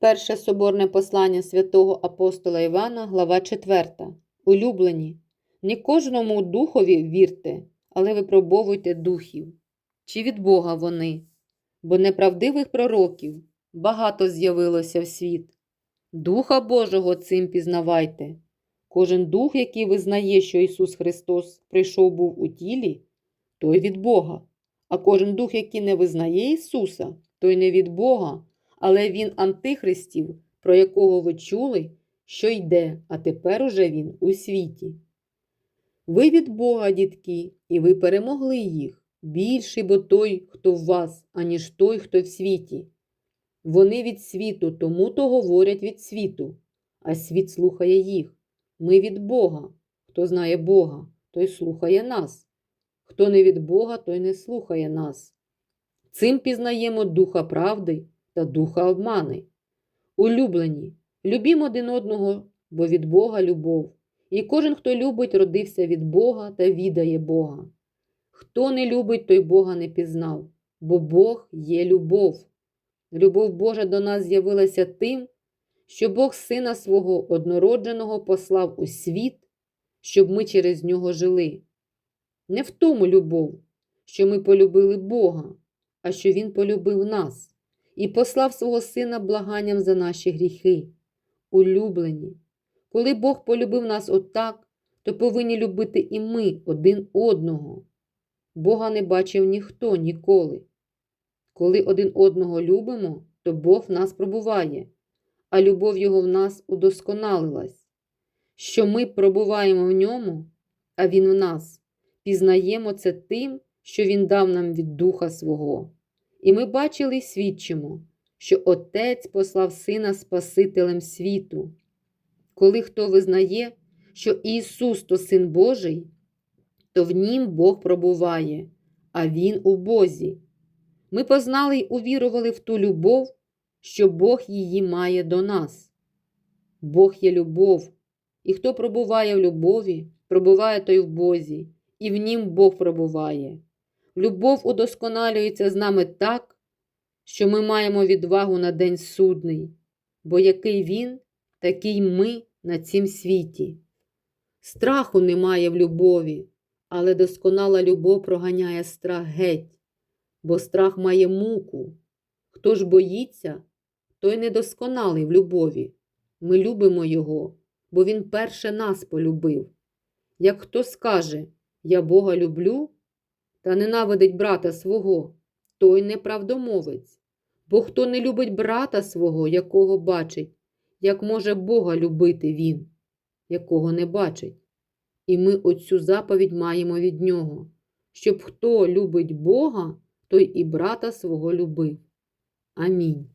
Перше соборне послання святого апостола Івана, глава 4. Улюблені, не кожному духові вірте, але випробовуйте духів. Чи від Бога вони? Бо неправдивих пророків багато з'явилося в світ. Духа Божого цим пізнавайте. Кожен дух, який визнає, що Ісус Христос прийшов був у тілі, той від Бога. А кожен дух, який не визнає Ісуса, той не від Бога, але він антихристів, про якого ви чули, що йде, а тепер уже він у світі. Ви від Бога, дітки, і ви перемогли їх. Більший бо той, хто в вас, аніж той, хто в світі. Вони від світу, тому то говорять від світу, а світ слухає їх. Ми від Бога. Хто знає Бога, той слухає нас. Хто не від Бога, той не слухає нас. Цим пізнаємо духа правди та духа обмани. Улюблені, любімо один одного, бо від Бога любов. І кожен, хто любить, родився від Бога та відає Бога. Хто не любить, той Бога не пізнав, бо Бог є любов. Любов Божа до нас з'явилася тим, що Бог Сина свого однородженого послав у світ, щоб ми через нього жили. Не в тому любов, що ми полюбили Бога, а що Він полюбив нас і послав свого Сина благанням за наші гріхи. Улюблені. Коли Бог полюбив нас отак, то повинні любити і ми один одного. Бога не бачив ніхто ніколи. Коли один одного любимо, то Бог в нас пробуває, а любов Його в нас удосконалилась. Що ми пробуваємо в ньому, а Він в нас, пізнаємо це тим, що Він дав нам від Духа свого. І ми бачили й свідчимо, що Отець послав Сина Спасителем світу. Коли хто визнає, що Ісус то Син Божий, то в Нім Бог пробуває, а Він у Бозі. Ми познали й увірували в ту любов, що Бог її має до нас. Бог є любов, і хто пробуває в любові, пробуває той в Бозі, і в Нім Бог пробуває. Любов удосконалюється з нами так, що ми маємо відвагу на день судний, бо який він, такий ми на цім світі. Страху немає в любові, але досконала любов проганяє страх геть, бо страх має муку. Хто ж боїться, той недосконалий в любові. Ми любимо його, бо він перше нас полюбив. Як хто скаже, я Бога люблю, та ненавидить брата свого, той неправдомовець. Бо хто не любить брата свого, якого бачить, як може Бога любити він, якого не бачить. І ми оцю заповідь маємо від нього, щоб хто любить Бога, той і брата свого любив. Амінь.